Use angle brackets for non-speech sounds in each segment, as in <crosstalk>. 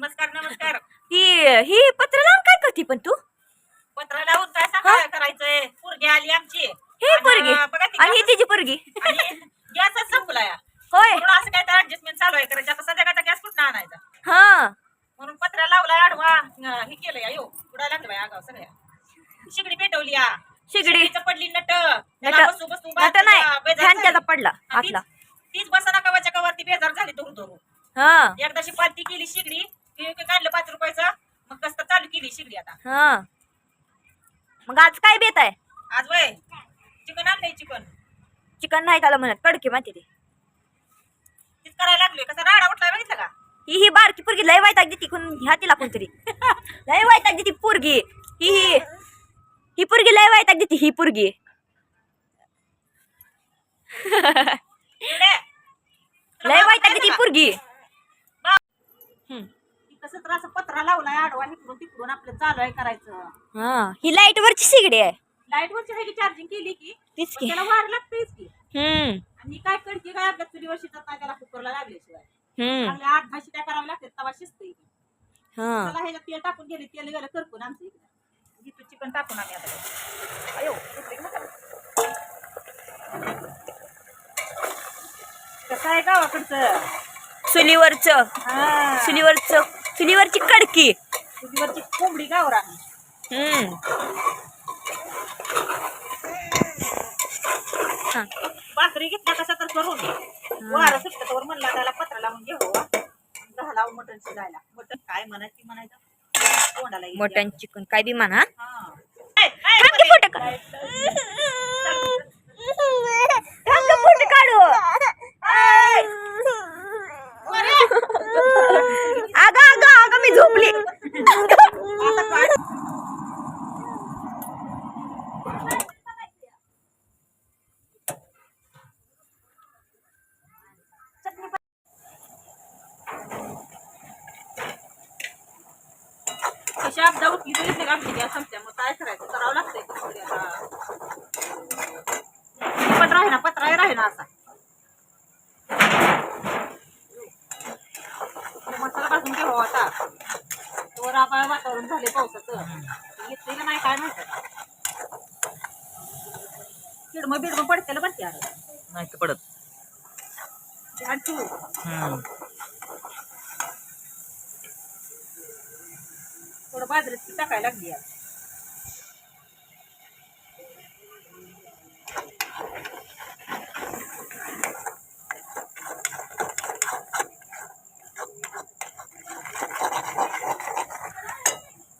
नमस्कार नमस्कार. <laughs> ही ही पत्र लावून काय करते पण तू? पत्र लावून काय करायचंय? पोरगी आली आमची. हे पोरगी? ती आणि ही तिची पोरगी? <laughs> गॅसच संपलाय होय. असं काय तर ऍडजस्टमेंट चालू आहे करायचं. आता संध्याकाळचा गॅस कुठं आणायचा? हा. म्हणून पत्रा लावलाय आडवा हे केलंय यो उडायला लागलं आगाव सगळ्या. शिगडी पेटवली या. शिगडी? पडली नट. बसू बसू नट नाही. फॅन. त्याचा पडला आतला तीच बसना कवाच्या कवरती बेजार झाली धरून धरून हा. एकदाशी पालती केली शिगडी ते काढलं पाच रुपयाचं. मग कसं चालू केली शिगडी आता. हा. मग आज काय बेत आहे? आज वय. चिकन आणलंय चिकन. चिकन नाही त्याला म्हणत कडकी माहिती ते तीच करायला लागलोय. कसा राडा उठलाय बघितलं का? ही ही बारकी पोरगी लय वायताक देती कोण ह्या तिला कोणतरी. <laughs> लय वायताक देती पोरगी. ही ही. ही पोरगी लय वायताक देती ही पोरगी. इकडे. लय काय देती? पोरगी. हम्म. कसं तर असं पत्रा लावलाय आडवा इकडून तिकडून आपलं चालू आहे करायचं. हा ही लाइट वरची सिगडी आहे. लाइट वरची आहे की चार्जिंग केली की? तीच पण की. त्याला वार लागतेच की हम्म. आणि काय कडकी काय आपल्या चुलीवर शिजत नाही त्याला कुकरला लागल्याशिवाय हम्म. चांगल्या आठ दहा शिट्या कराव्या लागतात तवा शिजते हा. त्याला ह्याच्यात तेल टाकून गेले तेल गेलं करपून आमचं इकडे. घेतो चिकन टाकून आम्ही आता. अयो सुटली की मसाला. कसं आहे गावाकडचं? चुलीवरच. हा. चुलीवरच. चुलीवरची कडकी. चुलीवरची कोंबडी गावरा. हम्म. हा. भाकरी घेतल्या कशा तर करून. वारं सुटलं तर म्हणला त्याला पत्रा लावून घेऊ घाला मटण शिजायला. मटण काय म्हणायची म्हणायचं? तोंडाला. Mutton chicken. काय बी म्हणा. हा. की फोटो काढ थांब की फोटो काढू अगं अगं अगं मी झोपली आता काय? कशी आपदा उठली तरी ते आमची गॅस संपल्या मग काय करायचं? करावं लागतंय कसं आता. पत्रा आहे ना पत्रा आहे ना असा. मसाला भाजून घेऊ आता. वर आपण वातावरण झाले पावसाचं. येते का नाही काय माहिती किडमं बिडमं पडतेल बरं अरे नाही तर पडत. आणि थोडं बाजरीची टाकायला लागली आहे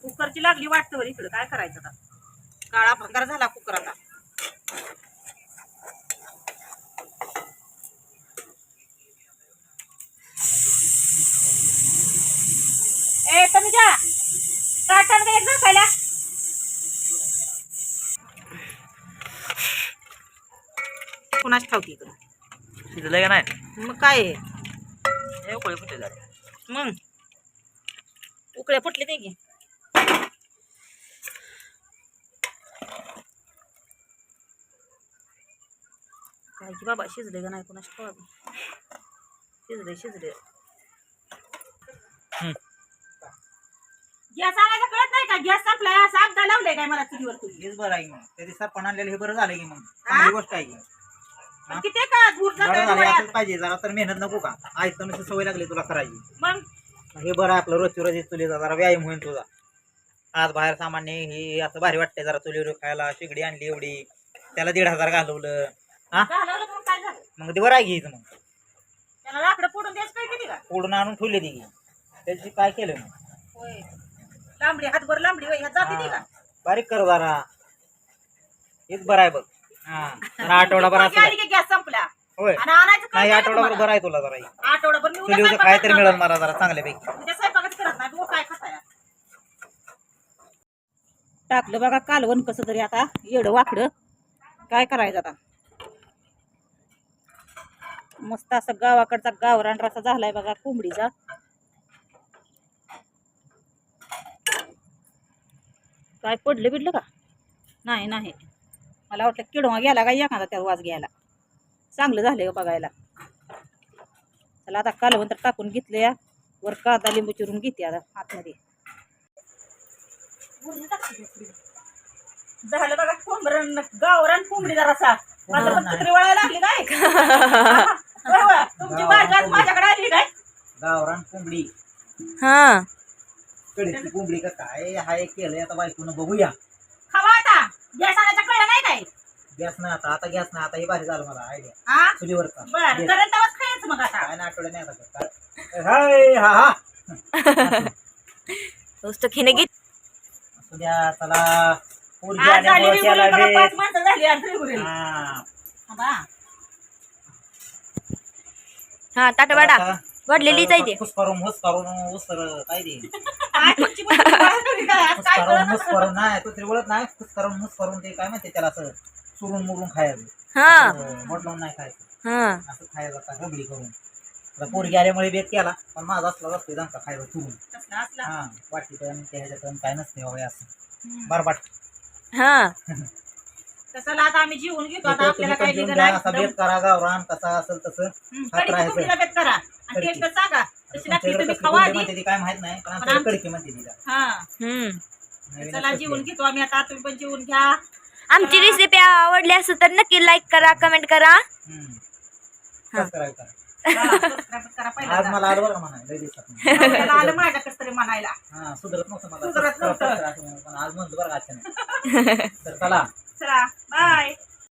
कुकरची लागली वाटतं इकडं. काय करायचं आता? काळा भंगार झाला कुकरात कुणाच ठावती इकडं? शिजलं का नाही? मग काय हे उकळी फुटे झाले. मग? उकळ्या फुटले ते की? काय की बाबा शिजले का नाही कोणाच ठाव शिजले शिजले हम्म. गॅस आणायचा कळत नाही का? गॅस संपलाय असं अपदा लावलंय काय मला चुलीवर तुम्ही? हेच बरं आहे मग. त्या दिवसात पण आणलेलं हे बरं झालं की मग. चांगली गोष्ट आहे की. किती का? झालं पाहिजे. जरा तर मेहनत नको का? आज तर नुसती सवय लागली तुला करायची. मग? हे बरं आपलं रोजची रोज चुलीचा जरा व्यायाम होईल तुझा. आज बाहेर सामान्य हे असं भारी वाटतंय जरा चुलीवर खायला. शिगडी आणली एवढी. त्याला दीड हजार घालवलं. हा? घालवलं मग काय झालं? मग ते बरं आहे घ्यायचं मग. त्याला लाकडं फोडून द्यायचं काय किती का? फोडून आणून ठेवले ती त्याची काय केलं मग? होय. लांबडी हातभर लांबडी होय. ह्या जाते ती का? हा. बारीक कर जरा. हेच बरं आहे बघ. हा. आठवडाभर असं गॅस संपला. होय. आणि आणायचं कळत नाही नाही आठवडाभर. बरं आहे तुला जरा हे. आठवडाभर मी उद्या चुलीवर स्वयंपाकच काहीतरी मिळेल. मला जरा चांगल्यापैकी. उद्या स्वयंपाकच करत नाही तू काय खाताय टाकलं बघा कालवण कसं तरी आता. एवढं वाकडं. काय करायचं आता? मस्त असं गावाकडचा गावरान रसा झालाय बघा कोंबडीचा. काय पडलं बिडलं का? नाही नाही. मला वाटलं किडवा गेला का एखादा त्या वाज घ्यायला. चांगलं झालंय हो बघायला. चला आता कालवण तर टाकून घेतलं या वर कांदा लिंबू चिरून घेते आता आतमध्ये. झालं बघा कोंबरण गावरान कोंबडी जरासा. माझं पण कुत्री वळायला लागली काय. <laughs> तुमची माझ्याकडे आली काय? गावरान कोंबडी. हा. कडेची कोंबडी का काय? हाय केलंय आता बायकोनं बघूया. खावा आता. गॅस आणायचा कळलं नाही काय? गॅस नाही आता आता गॅस नाही आता हे भारी झालं मला आयडिया हा? चुलीवर का? बर बेत. करंट आवाज खायचं मग आता. काय ना आठवड्या नाही आता काय. हाय हा हा. <laughs> नुसतं खिने गीत असू द्या चला. पोरगी आज झाली आल्यामुळे त्याला रिगुरी बघा, बे- पाच माणसं झाली आज रिगुरी. हा. थांबा. हा ताट वाडा वाढलेलीच आहे ते. हुसकारून हुसकारून हुसर काय? आज <laughs> <laughs> कळलं नाही. तो त्रिवळत नाही हुसकारून हुसकारून ते काय म्हणते त्याला असं चुरून मुरून खायचं हा. नाही खायचं. हा. असं खायचं आता रबडी करून. पोरगी आल्यामुळे बेत केला पण माझा असला असतो खायला चुरून? हा वाटीतन त्या ह्याच्यातन काय नसते हे असं. बरबाट हा. <laughs> तसला आता आम्ही जीवन घेतो. आता आपल्याला पण काय करा गावरान कसा असेल तसं. बेत करा. टेस्ट सांगा. तशी लागली तुमच्याकडे तुम्ही खावा आधी ती काय माहित नाही पण पण कडकी म्हणते ती हा. हम्म. नवीनच चला कसली जीवन घेतो आम्ही आता तुम्ही पण जीवन घ्या. आमची रेसिपी आवडली असेल तर नक्की लाईक करा कमेंट करा. हम्म. सबस्क्राईब करा. चला, सबस्क्राईब करा आज पहिल्यांदा. मला आलं बरं का म्हणाय लय दिवसात नवऱ्याला आलं माझ्या तरी म्हणायला. हा सुधरत नव्हतं मला. सुधरत नव्हतं. पण आज म्हणतो बरं का अचानक. तर चला. चला बाय